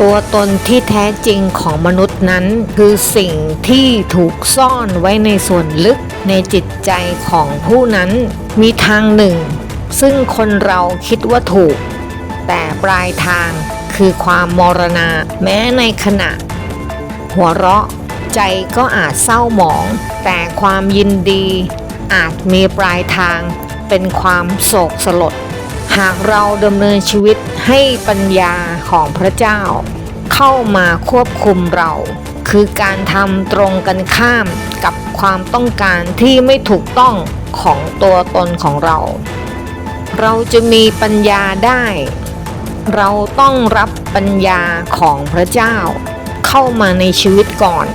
ตัวตนที่แท้จริงของมนุษย์นั้น คือสิ่งที่ถูกซ่อนไว้ในส่วนลึกในจิตใจของผู้นั้น มีทางหนึ่ง ซึ่งคนเราคิดว่าถูก แต่ปลายทางคือความมรณาแม้ในขณะ หัวเราะใจก็อาจเศร้าหมอง แต่ความยินดีอาจมีปลายทางเป็นความโศกสลด หากเราดำเนินชีวิตให้ปัญญาของพระเจ้า เข้ามาควบคุมเรา คือการทำตรงกันข้ามกับความต้องการที่ไม่ถูกต้องของตัวตนของเรา เราจะมีปัญญาได้ เราต้องรับปัญญาของพระเจ้า เข้ามาในชีวิตก่อน